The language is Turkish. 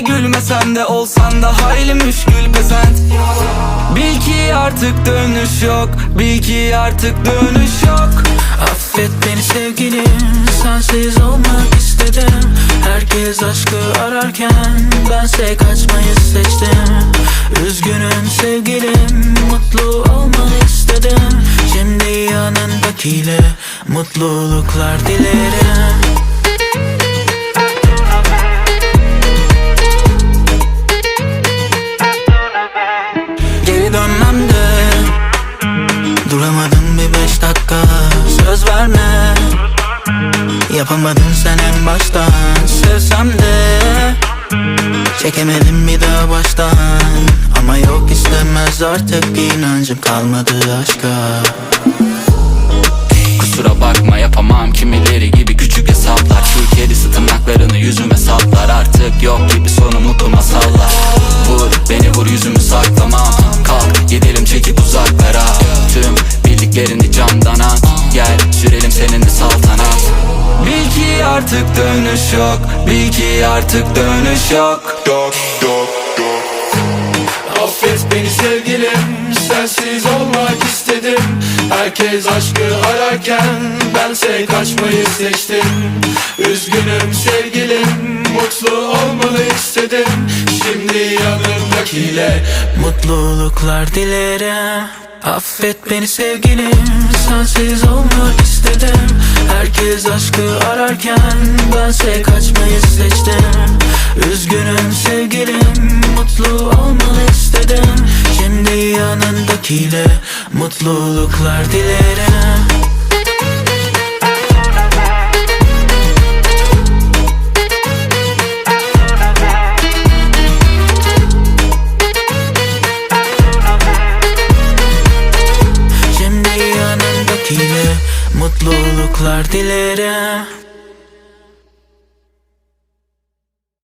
Gülmesen de Olsan da hayli müşkül pesent. Bil ki artık dönüş yok Bil ki artık dönüş yok. Affet beni sevgilim Sensiz olmak istedim. Herkes aşkı ararken Bense kaçmayı seçtim. Üzgünüm sevgilim Mutlu olmanı istedim. Şimdi yanındakiyle Mutluluklar dilerim Yapamadın sen en baştan. Sevsem de Çekemedim bir daha baştan. Ama yok istemez artık inancım kalmadı aşka. Kusura bakma yapamam. Kimileri gibi küçük hesaplar. Şu kedisi tırnaklarını yüzüme saplar. Artık yok gibi sonu mutlu masallar Vur beni vur yüzümü saklamam Kalk gidelim çekip uzaklara. Tüm bildiklerini camdan at artık dönüş yok. Bil ki artık dönüş yok. Dok dok dok. Affet beni sevgilim Sensiz olmak istedim. Herkes aşkı ararken Bense kaçmayı seçtim. Üzgünüm sevgilim Mutlu olmalı istedim. Şimdi yanımdakiyle Mutluluklar dilerim Affet beni sevgilim Sensiz olmak istedim. Herkes aşkı ararken Bense kaçmayı seçtim. Üzgünüm sevgilim Mutlu olmanı istedim. Şimdi yanındakiyle Mutluluklar dilerim Şimdi yanındakiyle Mutluluklar dilerim